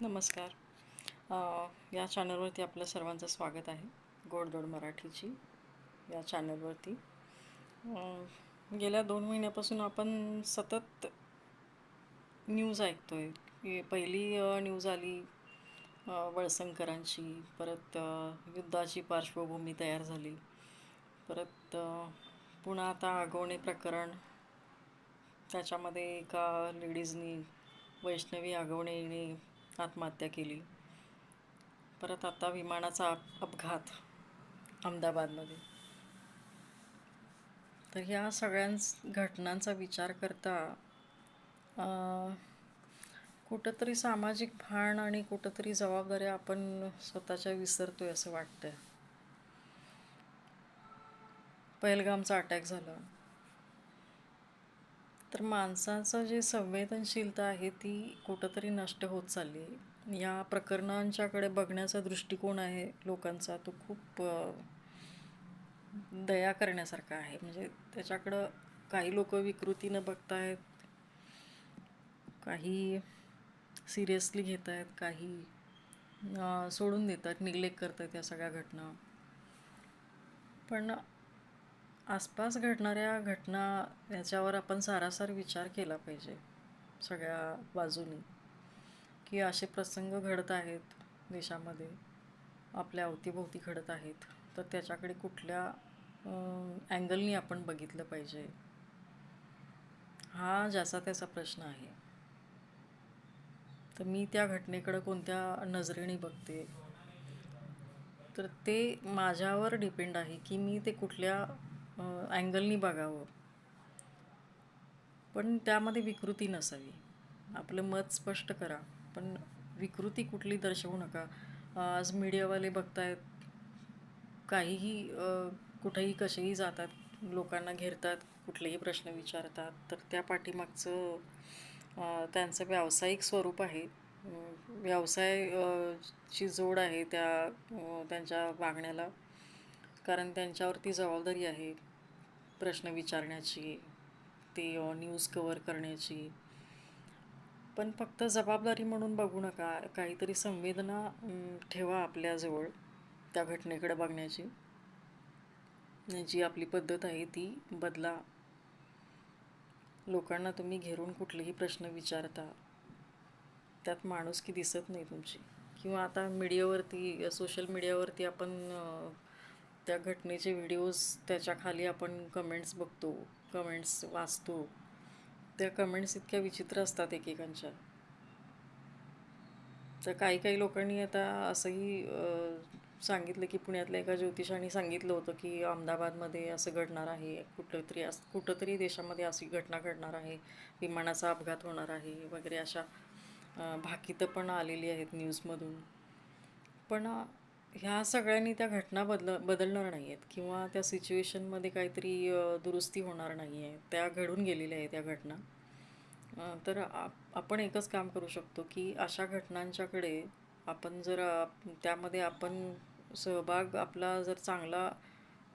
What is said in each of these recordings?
नमस्कार. या चॅनलवरती आपलं सर्वांचं स्वागत आहे. गोडदोड मराठीची या चॅनलवरती. गेल्या दोन महिन्यापासून आपण सतत न्यूज ऐकतोय. की पहिली न्यूज आली वळसंकरांची परत युद्धाची पार्श्वभूमी तयार झाली. परत पुन्हा आता आगवणे प्रकरण. त्याच्यामध्ये एका लेडीजनी वैष्णवी आगवणेने आत्महत्या केली. परत आता विमानाचा अपघात अहमदाबादमध्ये. तर ह्या सगळ्यांच घटनांचा विचार करता कुठंतरी सामाजिक भान आणि कुठंतरी जबाबदाऱ्या आपण स्वतःच्या विसरतो आहे असं वाटतं पहलगामचा अटॅक झाला. तर माणसाचं जे संवेदनशीलता आहे ती कुठंतरी नष्ट होत चालली आहे. या प्रकरणांच्याकडे बघण्याचा दृष्टिकोन आहे लोकांचा तो खूप दया करण्यासारखा आहे. म्हणजे त्याच्याकडं काही लोक विकृतीनं बघतायत काही सिरियसली घेत आहेत काही सोडून देतात निग्लेक्ट करत आहेत या सगळ्या घटना. पण आसपास घडणाऱ्या घटना याच्यावर आपण सारासार विचार केला पाहिजे सगळ्या बाजूनी. की असे प्रसंग घडत आहेत देशामध्ये आपल्या अवतीभोवती घडत आहेत. तर त्याच्याकडे कुठल्या अँगलनी आपण बघितलं पाहिजे? हा ज्याचा त्याचा प्रश्न आहे. तर मी त्या घटनेकडं कोणत्या नजरेने बघते? तर ते माझ्यावर डिपेंड आहे की मी ते कुठल्या अँगलनी बघावं. पण त्यामध्ये विकृती नसावी. आपलं मत स्पष्ट करा. पण विकृती कुठली दर्शवू नका. आज मीडियावाले बघतायत काहीही कुठेही कसेही जातात लोकांना घेरतात कुठलेही प्रश्न विचारतात तर त्या पाठीमागचं त्यांचं व्यावसायिक स्वरूप आहे. व्यवसाय ची जोड आहे त्या त्यांच्या वागण्याला. कारण त्यांच्यावरती जबाबदारी आहे. प्रश्न विचारण्याची ते न्यूज कवर करण्याची. पण फक्त जबाबदारी म्हणून बघू नका. काहीतरी संवेदना ठेवा आपल्याजवळ त्या घटनेकडे बघण्याची. जी आपली पद्धत आहे ती बदला. लोकांना तुम्ही घेरून कुठलेही प्रश्न विचारता त्यात माणुसकी दिसत नाही तुमची. किंवा आता मीडियावरती सोशल मीडियावरती आपण त्या घटनेचे व्हिडिओज त्याच्याखाली आपण कमेंट्स बघतो कमेंट्स वाचतो. त्या कमेंट्स इतक्या विचित्र असतात एकेकांच्या. तर काही काही लोकांनी आता असंही सांगितलं की पुण्यातल्या एका ज्योतिषाने सांगितलं होतं की अहमदाबादमध्ये असं घडणार आहे कुठंतरी अस कुठंतरी देशामध्ये अशी घटना घडणार आहे विमानाचा अपघात होणार आहे वगैरे अशा भाकितं पण आलेली आहेत न्यूजमधून पण ह्या सगळ्यांनी त्या घटना बदल बदलणार नाही आहेत किंवा त्या सिच्युएशनमध्ये काहीतरी दुरुस्ती होणार नाही आहे त्या घडून गेलेल्या आहेत त्या घटना. तर आप आपण एकच काम करू शकतो की अशा घटनांच्याकडे आपण जर त्यामध्ये आपण सहभाग आपला जर चांगला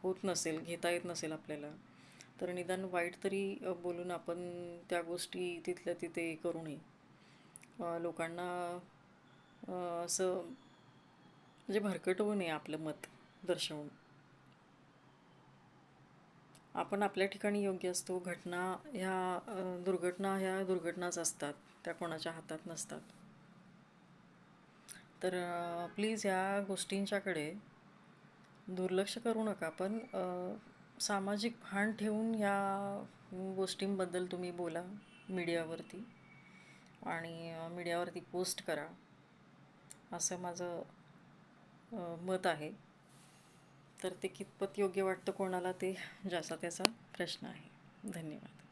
होत नसेल घेता येत नसेल आपल्याला तर निदान वाईट तरी बोलून आपण त्या गोष्टी तिथल्या तिथे करू नये. लोकांना असं म्हणजे भरकटवू नये आपलं मत दर्शवून. आपण आपल्या ठिकाणी योग्य असतो घटना ह्या दुर्घटना ह्या दुर्घटनाच असतात त्या कोणाच्या हातात नसतात. तर प्लीज ह्या गोष्टींच्याकडे दुर्लक्ष करू नका पण सामाजिक भान ठेवून ह्या गोष्टींबद्दल तुम्ही बोला मीडियावरती. आणि मीडियावरती पोस्ट करा. असं माझं मत आहे. तर ते कितपत योग्य वाटतं कोणाला ते ज्याचा त्याचा प्रश्न आहे. धन्यवाद.